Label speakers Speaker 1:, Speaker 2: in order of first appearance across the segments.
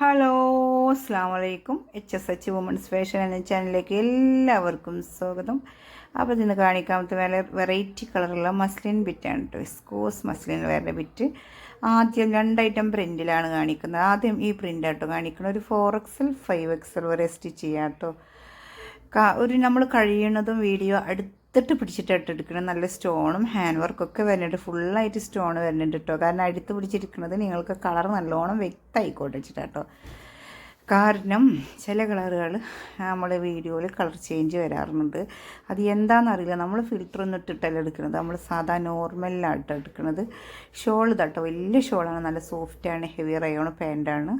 Speaker 1: Hello അസ്സാം വലൈക്കും H S H women's fashion എന്ന ചാനലിലേക്ക് എല്ലാവർക്കും സ്വാഗതം. അപ്പോൾ ഇന്ന് കാണിക്കാമത്തെ വേറെ വെറൈറ്റി കളറുള്ള മസ്ലിൻ ബിറ്റാണ് കേട്ടോ സ്കോസ് മസ്ലിൻ വേറെ ബിറ്റ് ആദ്യം രണ്ട് ഐറ്റം പ്രിന്റിലാണ് കാണിക്കുന്നത്. ആദ്യം ഈ പ്രിന്റ് ആട്ടോ കാണിക്കുന്നത്. ഒരു ഫോർ എക്സൽ ഫൈവ് എക്സൽ വരെ സ്റ്റിച്ച് ചെയ്യാം കേട്ടോ ഒരു നമ്മൾ കഴിയുന്നതും വീഡിയോ അടുത്തിട്ട് പിടിച്ചിട്ട് എടുക്കണം. നല്ല സ്റ്റോണും ഹാൻഡ് വർക്കൊക്കെ വരുന്നുണ്ട്. ഫുള്ളായിട്ട് സ്റ്റോൺ വരുന്നുണ്ട് കേട്ടോ. കാരണം അടുത്ത് പിടിച്ചിരിക്കുന്നത് നിങ്ങൾക്ക് കളർ നല്ലോണം വ്യക്തമായിക്കോട്ടെ വെച്ചിട്ടാട്ടോ കാരണം ചില കളറുകൾ നമ്മൾ വീഡിയോയിൽ കളർ ചേഞ്ച് വരാറുണ്ട്. അത് എന്താണെന്നറിയില്ല. നമ്മൾ ഫിൽറ്റർ ഒന്നും ഇട്ടിട്ടല്ല എടുക്കുന്നത്. നമ്മൾ സാധാ നോർമലായിട്ട് എടുക്കുന്നത്. ഷോൾ തട്ടോ വലിയ ഷോളാണ് നല്ല സോഫ്റ്റാണ് ഹെവി റയോൺ പാന്റാണ്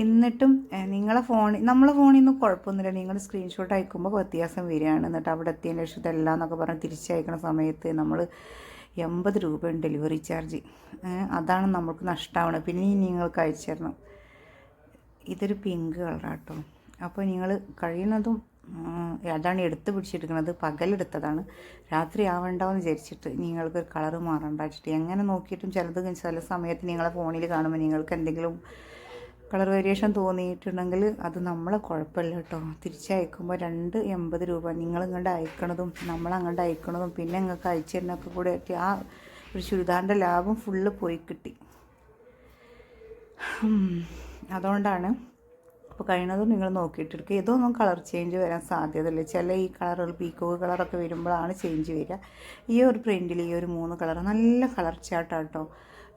Speaker 1: എന്നിട്ടും നിങ്ങളെ ഫോണിൽ നമ്മളെ ഫോണിൽ നിന്ന് കുഴപ്പമൊന്നുമില്ല. നിങ്ങൾ സ്ക്രീൻഷോട്ട് അയക്കുമ്പോൾ വ്യത്യാസം വരികയാണ്. എന്നിട്ട് അവിടെ എത്തിയതിന് ശേഷം ഇതെല്ലാം എന്നൊക്കെ പറഞ്ഞ് തിരിച്ചയക്കുന്ന സമയത്ത് നമ്മൾ എൺപത് രൂപയാണ് ഡെലിവറി ചാർജ് അതാണ് നമുക്ക് നഷ്ടമാണ് പിന്നെ നിങ്ങൾക്ക് അയച്ചു തരണം. ഇതൊരു പിങ്ക് കളറാട്ടോ അപ്പോൾ നിങ്ങൾ കഴിയുന്നതും അതാണ് എടുത്ത് പിടിച്ചെടുക്കുന്നത് പകലെടുത്തതാണ്. രാത്രി ആവണ്ടെന്ന് വിചാരിച്ചിട്ട് നിങ്ങൾക്ക് കളറ് മാറണ്ട വെച്ചിട്ട് എങ്ങനെ നോക്കിയിട്ടും ചിലത് ചില സമയത്ത് നിങ്ങളെ ഫോണിൽ കാണുമ്പോൾ നിങ്ങൾക്ക് എന്തെങ്കിലും കളർ വേരിയേഷൻ തോന്നിയിട്ടുണ്ടെങ്കിൽ അത് നമ്മളെ കുഴപ്പമില്ല കേട്ടോ. തിരിച്ചയക്കുമ്പോൾ രണ്ട് എൺപത് രൂപ നിങ്ങൾ ഇങ്ങോട്ട് അയക്കണതും നമ്മൾ അങ്ങോട്ട് അയക്കണതും പിന്നെ നിങ്ങൾക്ക് അയച്ചു തരുന്നൊക്കെ കൂടെ ആ ഒരു ചുരിദാറിന്റെ ലാഭം ഫുള്ള് പോയി കിട്ടി. അതുകൊണ്ടാണ് അപ്പോൾ കഴിയുന്നതും നിങ്ങൾ നോക്കിയിട്ടെടുക്കുക ഇതൊന്നും കളർ ചേഞ്ച് വരാൻ സാധ്യതയില്ല. ചില ഈ കളറുകൾ പീക്കോക്ക് കളറൊക്കെ വരുമ്പോഴാണ് ചേഞ്ച് വരിക. ഈ ഒരു പ്രിന്റിൽ ഈ ഒരു മൂന്ന് കളർ നല്ല കളർ ചാട്ടാട്ടോ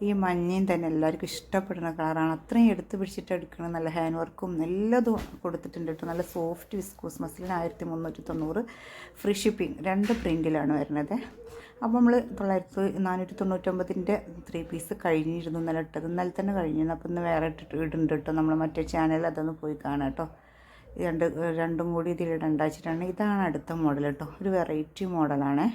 Speaker 1: ഈ മഞ്ഞയും തന്നെ എല്ലാവർക്കും ഇഷ്ടപ്പെടുന്ന കളറാണ്. അത്രയും എടുത്ത് പിടിച്ചിട്ട് എടുക്കണം നല്ല ഹാൻഡ് വർക്കും എല്ലാതും കൊടുത്തിട്ടുണ്ട് കേട്ടോ. നല്ല സോഫ്റ്റ് വിസ്കോസ് മസിലിന് ആയിരത്തി മുന്നൂറ്റി തൊണ്ണൂറ്. ഫ്രീ ഷിപ്പിംഗ് രണ്ട് പ്രിന്റിലാണ് വരുന്നത്. അപ്പോൾ നമ്മൾ തൊള്ളായിരത്തി നാനൂറ്റി തൊണ്ണൂറ്റൊമ്പതിന്റെ ത്രീ പീസ് കഴിഞ്ഞിരുന്നു നല്ല ഇട്ടത്. ഇന്നലെ തന്നെ കഴിഞ്ഞിരുന്നു. അപ്പോൾ ഇന്ന് വേറെ ഇട്ടിട്ട് ഇടുന്നുണ്ട് കേട്ടോ. നമ്മൾ മറ്റേ ചാനൽ അതൊന്ന് പോയി കാണാം കേട്ടോ. രണ്ട് രണ്ടും കൂടി ഇതിൽ ഇടണ്ടാച്ചിട്ടാണ് ഇതാണ് അടുത്ത മോഡൽ കേട്ടോ. ഒരു വെറൈറ്റി മോഡലാണ്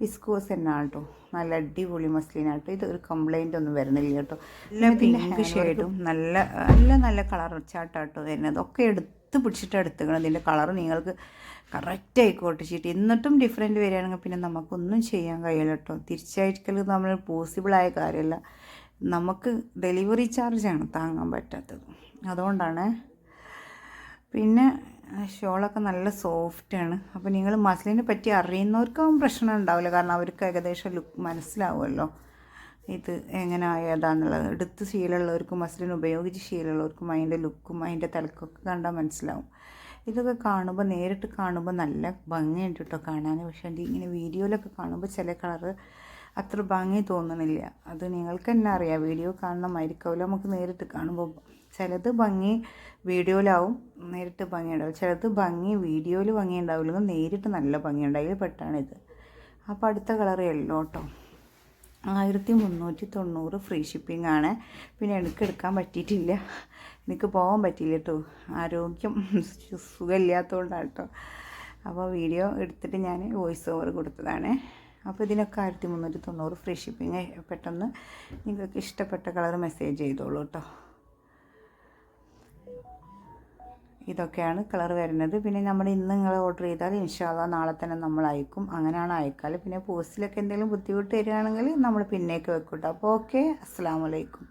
Speaker 1: വിസ്കോസ് തന്നെയാണ് കേട്ടോ നല്ല അടിപൊളി മസ്ലിൻ മസ്ലിനാട്ടോ ഇത് ഒരു കംപ്ലൈന്റ് ഒന്നും വരുന്നില്ല കേട്ടോ. നല്ല പിങ്ക് ഷെയ്ഡും നല്ല നല്ല നല്ല കളർ ചാട്ടാട്ടോ വരുന്നത്. ഒക്കെ എടുത്ത് പിടിച്ചിട്ട് എടുത്തുക്കണം ഇതിന്റെ കളർ നിങ്ങൾക്ക് കറക്റ്റ് ആയിക്കോട്ടെ ചീട്ട് എന്നിട്ടും ഡിഫറെന്റ് വരികയാണെങ്കിൽ പിന്നെ നമുക്കൊന്നും ചെയ്യാൻ കഴിയില്ല കേട്ടോ. തിരിച്ചയക്കൽ നമ്മൾ പോസിബിളായ കാര്യമല്ല. നമുക്ക് ഡെലിവറി ചാർജാണ് താങ്ങാൻ പറ്റാത്തത്. അതുകൊണ്ടാണ്. പിന്നെ ഷോളൊക്കെ നല്ല സോഫ്റ്റാണ് അപ്പോൾ നിങ്ങൾ മസ്ലിനെ പറ്റി അറിയുന്നവർക്കും പ്രശ്നം ഉണ്ടാവില്ല. കാരണം അവർക്ക് ഏകദേശം ലുക്ക് മനസ്സിലാവുമല്ലോ. ഇത് എങ്ങനെ ആയതാണെന്നുള്ളത് എടുത്ത് ശീലമുള്ളവർക്കും മസ്ലിൻ ഉപയോഗിച്ച് ശീലമുള്ളവർക്കും അതിന്റെ ലുക്കും അതിന്റെ തിളക്കൊക്കെ കണ്ടാൽ മനസ്സിലാവും. ഇതൊക്കെ കാണുമ്പോൾ നേരിട്ട് കാണുമ്പോൾ നല്ല ഭംഗിയുണ്ട് കേട്ടോ കാണാൻ. പക്ഷേ ഇങ്ങനെ വീഡിയോയിലൊക്കെ കാണുമ്പോൾ ചില കളറ് അത്ര ഭംഗി തോന്നണില്ല അത് നിങ്ങൾക്ക് തന്നെ അറിയാം. വീഡിയോ കാണണമായിരിക്കുമല്ലോ നമുക്ക് നേരിട്ട് കാണുമ്പോൾ ചിലത് ഭംഗി വീഡിയോയിലാവും നേരിട്ട് ഭംഗി ഉണ്ടാവും ചിലത് ഭംഗി വീഡിയോയിൽ ഭംഗി ഉണ്ടാവില്ലെങ്കിൽ നേരിട്ട് നല്ല ഭംഗി ഉണ്ടായി പെട്ടാണിത്. അപ്പോൾ അടുത്ത കളർ യെല്ലോ കേട്ടോ ആയിരത്തി മുന്നൂറ്റി തൊണ്ണൂറ് ഫ്രീ ഷിപ്പിംഗ് ആണ്. പിന്നെ എനിക്ക് എടുക്കാൻ പറ്റിയിട്ടില്ല. എനിക്ക് പോകാൻ പറ്റിയില്ല കേട്ടോ ആരോഗ്യം സുഖമില്ലാത്തതുകൊണ്ടാണ് കേട്ടോ അപ്പോൾ വീഡിയോ എടുത്തിട്ട് ഞാൻ വോയിസ് ഓവർ കൊടുത്തതാണ്. അപ്പോൾ ഇതിനൊക്കെ ആയിരത്തി മുന്നൂറ്റി തൊണ്ണൂറ് ഫ്രീ ഷിപ്പിംഗ് പെട്ടെന്ന് നിങ്ങൾക്ക് ഇഷ്ടപ്പെട്ട കളർ മെസ്സേജ് ചെയ്തോളൂ കേട്ടോ. ഇതൊക്കെയാണ് കളർ വരുന്നത്. പിന്നെ നമ്മൾ ഇന്ന് നിങ്ങൾ ഓർഡർ ചെയ്താൽ ഇൻഷാല്ല നാളെ തന്നെ നമ്മൾ അയക്കും. അങ്ങനെയാണ് അയക്കാൽ പിന്നെ പോസ്റ്റിലൊക്കെ എന്തെങ്കിലും ബുദ്ധിമുട്ട് വരികയാണെങ്കിൽ നമ്മൾ പിന്നേക്ക് വെക്കും കേട്ടോ. അപ്പോൾ ഓക്കെ. അസ്സാം വലൈക്കും